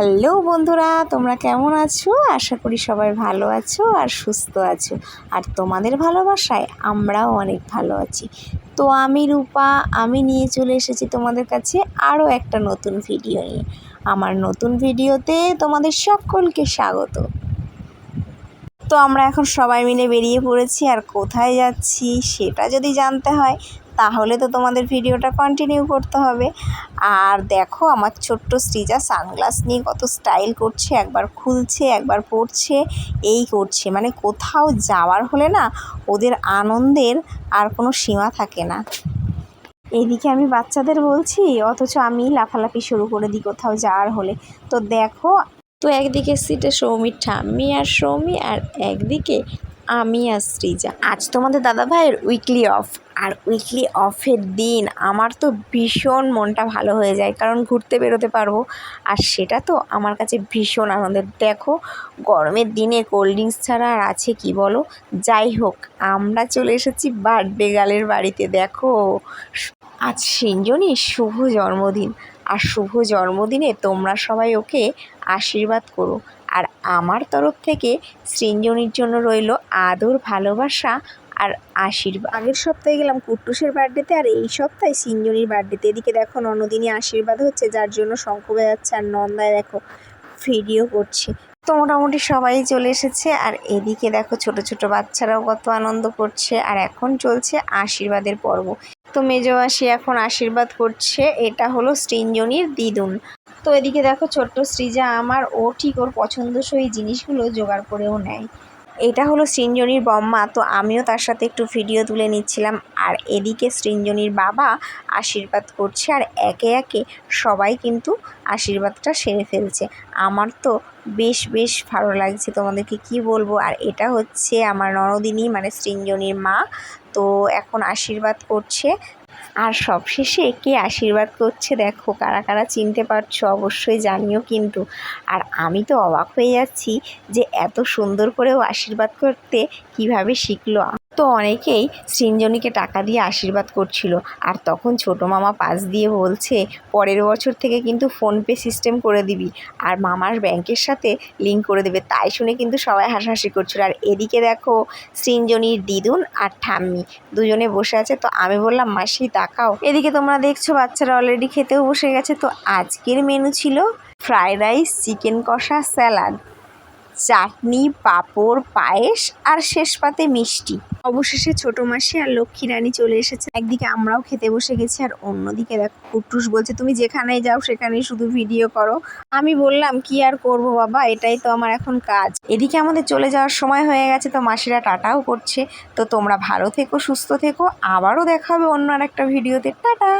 Hello বন্ধুরা, তোমরা কেমন আছো? আশা করি সবাই ভালো আছো আর সুস্থ আছো। আর তোমাদের ভালোবাসায় আমরাও অনেক ভালো আছি। তো আমি রূপা, আমি নিয়ে চলে এসেছি তোমাদের কাছে আরও একটা নতুন ভিডিও নিয়ে। আমার নতুন ভিডিওতে তোমাদের সকলকে স্বাগত। তো আমরা এখন সবাই মিলে বেরিয়ে পড়েছি আর কোথায় যাচ্ছি সেটা যদি জানতে হয় তাহলে তো তোমাদের ভিডিওটা কন্টিনিউ করতে হবে। আর দেখো, আমার ছোট্ট শ্রীজা সানগ্লাস নিয়ে কত স্টাইল করছে, একবার খুলছে, একবার পরছে এই করছে। মানে কোথাও যাওয়ার হলে না, ওদের আনন্দের আর কোনো সীমা থাকে না। এদিকে আমি বাচ্চাদের বলছি, অথচ আমি লাফালাফি শুরু করে দিই কোথাও যাওয়ার হলে। তো দেখো, তো একদিকে সিটে সৌমির ঠাম্মি আর সৌমি, আর একদিকে আমি আর শ্রীজা আজ তোমাদের দাদা ভাইয়ের উইকলি অফ আর উইকলি অফের দিন, আমার তো ভীষণ মনটা ভালো হয়ে যায়, কারণ ঘুরতে বেরোতে পারব। আর সেটা তো আমার কাছে ভীষণ আনন্দের। দেখো, গরমের দিনে কোল্ড ড্রিঙ্কস ছাড়া আর আছে কি বলো? যাই হোক, আমরা চলে এসেছি বার্থডে গালের বাড়িতে, দেখো। আজ সিঞ্জনির শুভ জন্মদিন। আর শুভ জন্মদিনে তোমরা সবাই ওকে আশীর্বাদ করো। আর আমার তরফ থেকে সৃঞ্জনির জন্য রইল আদর, ভালোবাসা আর আশীর্বাদ। আগের সপ্তাহে গেলাম কুট্টুসের বার্থডেতে আর এই সপ্তাহে সিঞ্জনির বার্থডেতে। এদিকে দেখো, ননদিনী আশীর্বাদ হচ্ছে, যার জন্য শঙ্খ বাজাচ্ছে আর নন্দায় দেখো ভিডিও করছে। তো মোটামুটি সবাই চলে এসেছে আর এদিকে দেখো, ছোট ছোট বাচ্চারাও কত আনন্দ করছে আর এখন চলছে আশীর্বাদের পর্ব। তো মেজমাসি এখন আশীর্বাদ করছে, এটা হলো সৃঞ্জনির দিদুন তো এদিকে দেখো, ছোট্ট সৃজা আমার, ও ঠিক ওর পছন্দসই জিনিসগুলো জোগাড় করেও নেয়। এটা হলো সৃঞ্জনির বম্মা, তো আমিও তার সাথে একটু ভিডিও তুলে নিচ্ছিলাম। আর এদিকে সৃঞ্জনির বাবা আশীর্বাদ করছে আর একে একে সবাই কিন্তু আশীর্বাদটা সেরে ফেলছে। আমার তো বেশ বেশ ভালো লাগছে তোমাদেরকে কি বলব। আর এটা হচ্ছে আমার নরদিনী মানে সৃঞ্জনির মা, তো এখন আশীর্বাদ করছে আর সবশেষে কে আশীর্বাদ করছে দেখো? কারা কারা চিনতে পারছ? অবশ্যই জানিও কিন্তু। আর আমি তো অবাক হয়ে যাচ্ছি যে এত সুন্দর করেও আশীর্বাদ করতে কীভাবে শিখলো তো অনেকেই সৃঞ্জনীকে টাকা দিয়ে আশীর্বাদ করছিল। আর তখন ছোটো মামা পাশ দিয়ে বলছে, পরের বছর থেকে কিন্তু ফোনপে সিস্টেম করে দিবি। আর মামার ব্যাংকের সাথে লিঙ্ক করে দেবে। তাই শুনে কিন্তু সবাই হাসাহাসি করছিল। আর এদিকে দেখো সৃঞ্জনীর দিদুন আর ঠাম্মি দুজনে বসে আছে। তো আমি বললাম, মাসি, তাকাও। এদিকে তোমরা দেখছ, বাচ্চারা অলরেডি খেতেও বসে গেছে। তো আজকের মেনু ছিল ফ্রাইড রাইস চিকেন কষা স্যালাড চাটনি, পাঁপড়, পায়েস আর শেষ পাতে মিষ্টি। অবশেষে ছোট মাসি আর লক্ষ্মী রানী চলে এসেছে। একদিকে আমরাও খেতে বসে গেছি আর অন্যদিকে দেখো, কুট্টুস বলছে, তুমি যেখানেই যাও সেখানেই শুধু ভিডিও করো। আমি বললাম, কি আর করব বাবা? এটাই তো আমার এখন কাজ। এদিকে আমাদের চলে যাওয়ার সময় হয়ে গেছে, তো মাসিরা টাটাও করছে। তো তোমরা ভালো থেকো, সুস্থ থেকো। আবারও দেখা হবে অন্য আর একটা ভিডিওতে টাটা!